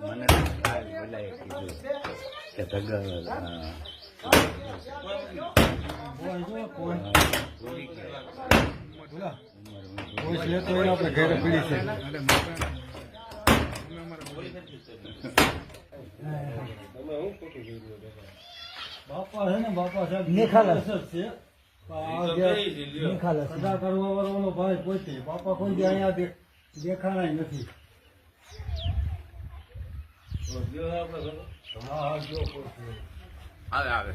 મને બધાએ કીધું કે આપણે ઘરે પડી છે બાપા છે ને બાપા સાહેબ નિખાલ છે. સદા કરવા વાળો ભાઈ પોતે બાપા કોઈ અહીંયા નથી. આવે આવે.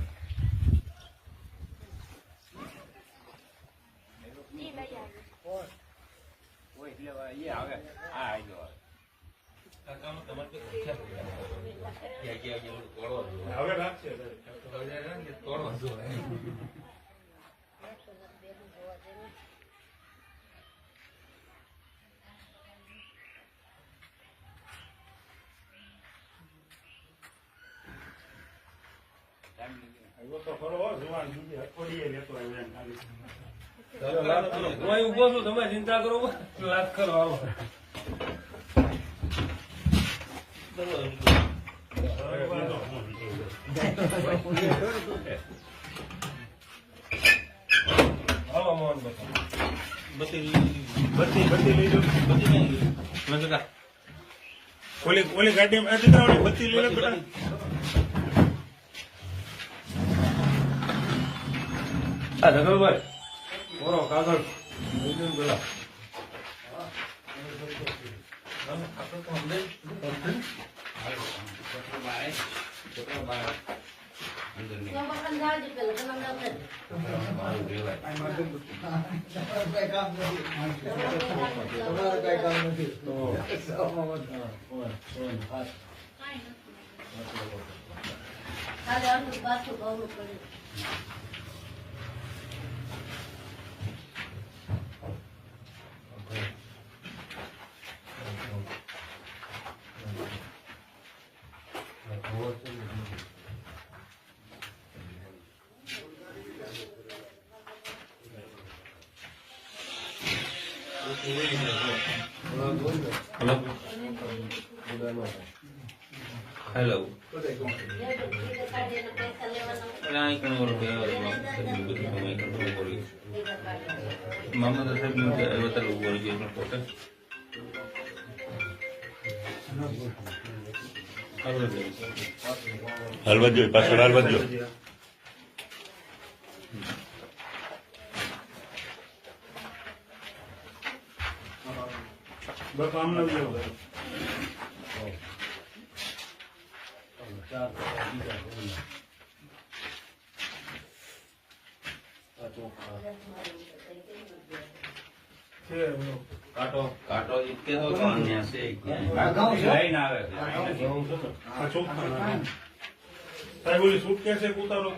હવે એ આવે. આ હું ઊભો છું તમે ચિંતા કરો લાખ કરો આવો હાલો મોહન બતી બતી બતી લઈ લો બતી નહીં ઓલી ઓલી ઓલી બત્તી લઈ લે બેટા. આ ધગલભાઈ બોરો કાગળ બીજું પેલા તમારે કઈ કામ નથી ખાલી આટલું પાછું કરવું પડે હેલો જે બધી કાઢીને પૈસા લેવાના ના એક નો રૂપિયા મામા તો સાહેબનું વધારે ઊભો રહી ગયો પોતે હાલવા જોઈએ પાછળ હાલવા જોઈએ બસ આમ ન જાઓ કાટો. કાટો ઇતકે તો કોણ ને છે લઈને આવે આ ચોખ્ખા સાહેબ ઓલી સૂટ કે છે ઉતારો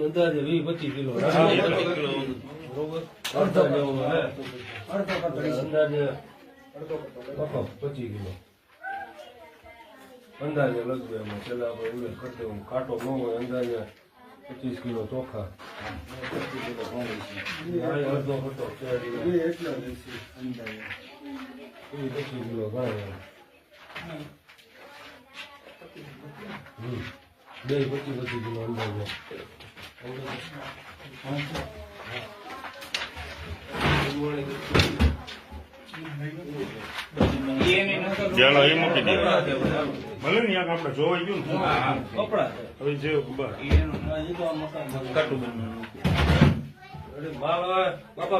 અંદાજે વીસ પચીસ કિલો. બરોબર અડધો જેવું પચીસ કિલો અંદાજે લગભગ એમાં છેલ્લા આપણે ઉલ્લેખ કરતો હું કાંટો ન હોય અંદાજે પચીસ કિલો ચોખા અડધો હતો પચીસ કિલો ગાય હમ બે પચીસ પચીસ કિલો અંદાજે ચાલો એ મૂકી દે. ભલે ને યાર આપણે જોવાઈ ગયું ને. કપડા હવે જે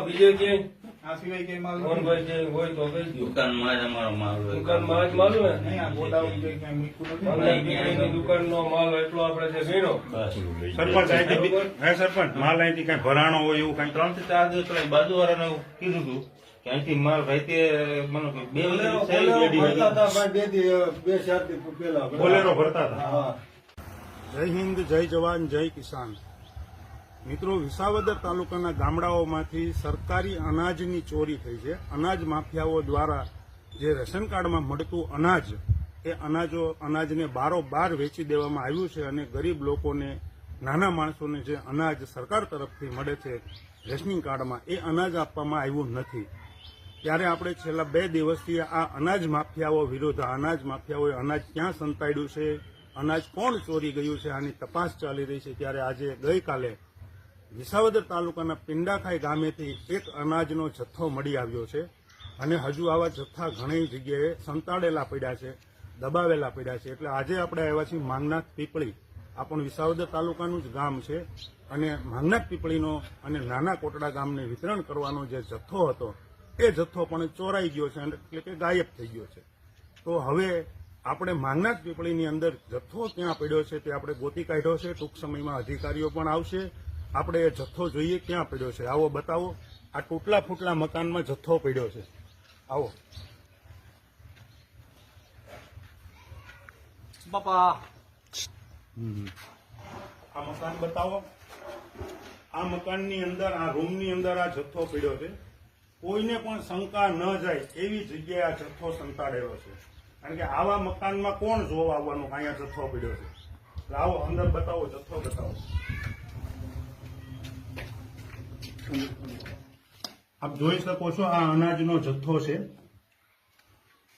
બીજે અરે માલ આવે બાપા બીજે ક્યાંય મોહનભાઈ જે હોય તો કહી દો દુકાનમાં જ અમારો માલ હોય. દુકાનમાં જ માલ હોય? ને દુકાન નો માલ એટલો આપણે જે ગણ્યો સરપંચ અહીંથી હે સરપંચ માલ અહીંથી કઈ ભરાણો હોય એવું કઈ? ત્રણથી ચાર દિવસ પેલા બાજુ વાળા કીધું હતું કે અહીંથી માલ રાતે મને બે બે ચાર દી પહેલા. બોલેરો ભરતા હતા. જય હિન્દ જય જવાન જય કિસાન. મિત્રો, વિસાવદર તાલુકાના ગામડાઓમાંથી સરકારી અનાજની ચોરી થઈ છે. અનાજ માફિયાઓ દ્વારા જે રેશન કાર્ડમાં મળતું અનાજ, એ અનાજો, અનાજને બારોબાર વેચી દેવામાં આવ્યું છે અને ગરીબ લોકોને, નાના માણસોને જે અનાજ સરકાર તરફથી મળે છે રેશનિંગ કાર્ડમાં, એ અનાજ આપવામાં આવ્યું નથી. ત્યારે આપણે છેલ્લા બે દિવસથી આ અનાજ માફિયાઓ વિરુદ્ધ અનાજ માફિયાઓએ અનાજ ક્યાં સંતાડ્યું છે, અનાજ કોણ ચોરી ગયું છે, આની તપાસ ચાલી રહી છે. ત્યારે આજે ગઈકાલે વિસાવદર તાલુકાના પિંડાખાઈ ગામેથી એક અનાજનો જથ્થો મળી આવ્યો છે અને હજુ આવા જથ્થા ઘણી જગ્યાએ સંતાડેલા પડ્યા છે, દબાવેલા પડ્યા છે. એટલે આજે આપણે આવ્યા છીએ માંગનાથ પીપળી. આ પણ વિસાવદર તાલુકાનું જ ગામ છે અને માંગનાથ પીપળીનો અને નાના કોટડા ગામને વિતરણ કરવાનો જે જથ્થો હતો, એ જથ્થો પણ ચોરાઈ ગયો છે એટલે કે ગાયબ થઈ ગયો છે. તો હવે આપણે માંગનાથ પીપળીની અંદર જથ્થો ક્યાં પડ્યો છે તે આપણે ગોતી કાઢ્યો છે. ટૂંક સમયમાં અધિકારીઓ પણ આવશે. આપણે એ જથ્થો જોઈએ ક્યાં પડ્યો છે? આવો બતાવો. આ તૂટલા ફૂટલા મકાનમાં જથ્થો પડ્યો છે. આવો. બાપા. આ મકાન બતાવો. આ મકાનની અંદર આ રૂમની અંદર આ જથ્થો પડ્યો છે. કોઈને પણ શંકા ન જાય એવી જગ્યાએ આ જથ્થો સંતાડેલો છે. કારણ કે આવા મકાનમાં કોણ જોવા આવવાનું? અહીંયા જથ્થો પડ્યો છે. આવો અંદર બતાવો જથ્થો બતાવો. આપ જોઈ શકો છો આ અનાજનો જથ્થો છે.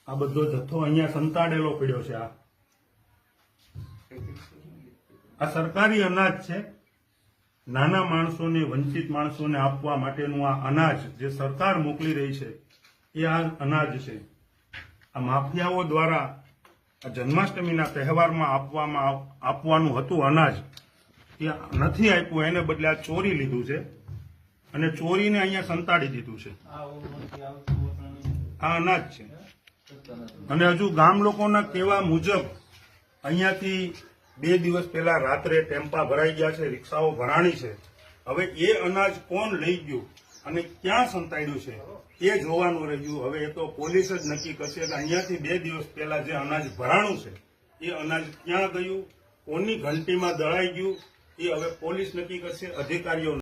આ બધો જથ્થો અહીંયા સંતાડેલો પડ્યો છે આ. આ સરકારી અનાજ છે. નાના માણસોને, વંચિત માણસોને આપવા માટેનું આ અનાજ જે સરકાર મોકલી રહી છે, એ આ અનાજ છે. આ માફિયાઓ દ્વારા જન્માષ્ટમીના તહેવારમાં આપવામાં આપવાનું હતું અનાજ. એ નથી આપ્યું, એને બદલે આ ચોરી લીધું છે. અને ચોરીને અહીંયા સંતાડી દીધું છે. આ અનાજ છે. અને હજુ ગામ લોકોના કહેવા મુજબ અહીંયાથી બે દિવસ પહેલા રાત્રે ટેમ્પા ભરાઈ ગયા છે રિક્ષાઓ ભરાણી છે. હવે એ અનાજ કોણ લઈ ગયું અને ક્યાં સંતાડ્યું છે એ જોવાનું રહ્યું. હવે એ તો પોલીસ જ નક્કી કરશે કે અહીંયાથી બે દિવસ પહેલા જે અનાજ ભરાણું છે એ અનાજ ક્યાં ગયું કોની ઘંટીમાં દળાઈ ગયું એ હવે પોલીસ નક્કી કરશે અધિકારીઓ